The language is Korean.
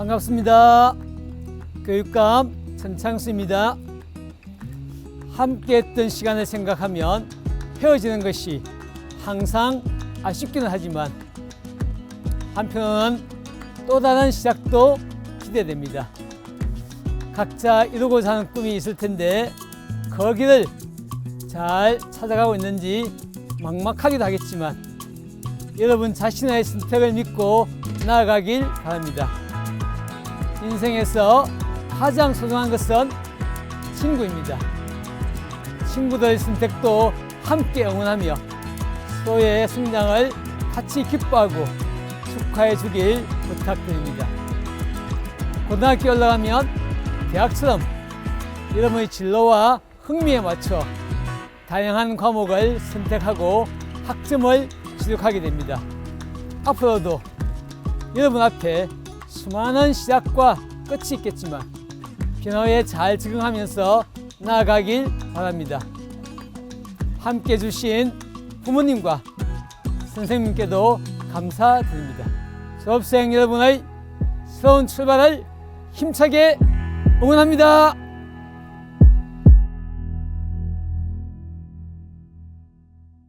반갑습니다. 교육감陈창수입니다. 함께 했던 시간을 생각하면 헤어지는 것이 항상 아쉽기는 하지만 한편으로는 또 다른 시작도 기대됩니다. 각자 이루고자 하는 꿈이 있을 텐데 거기를 잘 찾아가고 있는지 막막하기도 하겠지만 여러분 자신의 선택을 믿고 나아가길 바랍니다. 인생에서 가장 소중한 것은 친구입니다. 친구들 선택도 함께 응원하며 서로의 성장을 같이 기뻐하고 축하해 주길 부탁드립니다. 고등학교 올라가면 대학처럼 여러분의 진로와 흥미에 맞춰 다양한 과목을 선택하고 학점을 취득하게 됩니다. 앞으로도 여러분 앞에 수많은 시작과 끝이 있겠지만 변화에 잘 적응하면서 나아가길 바랍니다. 함께 해주신 부모님과 선생님께도 감사드립니다. 수업생 여러분의 새로운 출발을 힘차게 응원합니다.